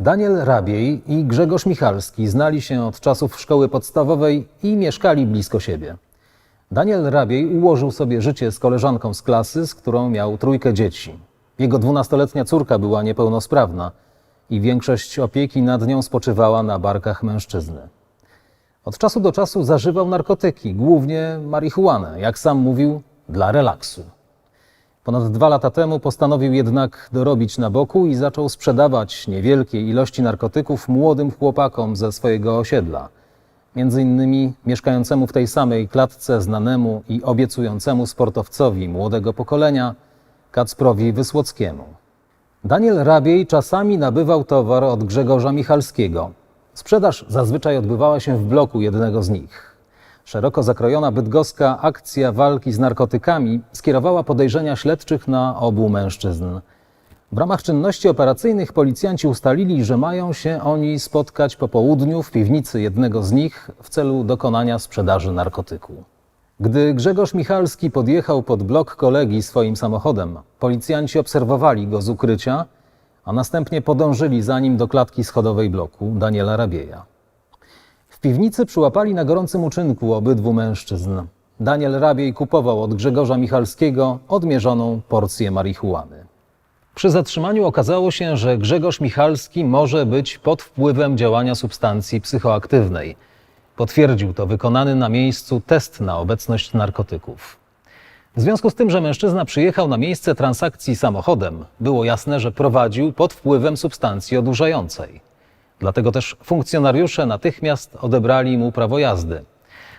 Daniel Rabiej i Grzegorz Michalski znali się od czasów szkoły podstawowej i mieszkali blisko siebie. Daniel Rabiej ułożył sobie życie z koleżanką z klasy, z którą miał trójkę dzieci. Jego dwunastoletnia córka była niepełnosprawna i większość opieki nad nią spoczywała na barkach mężczyzny. Od czasu do czasu zażywał narkotyki, głównie marihuanę, jak sam mówił, dla relaksu. Ponad dwa lata temu postanowił jednak dorobić na boku i zaczął sprzedawać niewielkie ilości narkotyków młodym chłopakom ze swojego osiedla. Między innymi mieszkającemu w tej samej klatce znanemu i obiecującemu sportowcowi młodego pokolenia Kacprowi Wysłockiemu. Daniel Rabiej czasami nabywał towar od Grzegorza Michalskiego. Sprzedaż zazwyczaj odbywała się w bloku jednego z nich. Szeroko zakrojona bydgoska akcja walki z narkotykami skierowała podejrzenia śledczych na obu mężczyzn. W ramach czynności operacyjnych policjanci ustalili, że mają się oni spotkać po południu w piwnicy jednego z nich w celu dokonania sprzedaży narkotyku. Gdy Grzegorz Michalski podjechał pod blok kolegi swoim samochodem, policjanci obserwowali go z ukrycia, a następnie podążyli za nim do klatki schodowej bloku Daniela Rabieja. W piwnicy przyłapali na gorącym uczynku obydwu mężczyzn. Daniel Rabiej kupował od Grzegorza Michalskiego odmierzoną porcję marihuany. Przy zatrzymaniu okazało się, że Grzegorz Michalski może być pod wpływem działania substancji psychoaktywnej. Potwierdził to wykonany na miejscu test na obecność narkotyków. W związku z tym, że mężczyzna przyjechał na miejsce transakcji samochodem, było jasne, że prowadził pod wpływem substancji odurzającej. Dlatego też funkcjonariusze natychmiast odebrali mu prawo jazdy.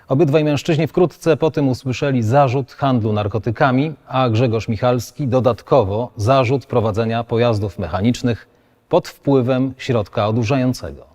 Obydwaj mężczyźni wkrótce po tym usłyszeli zarzut handlu narkotykami, a Grzegorz Michalski dodatkowo zarzut prowadzenia pojazdów mechanicznych pod wpływem środka odurzającego.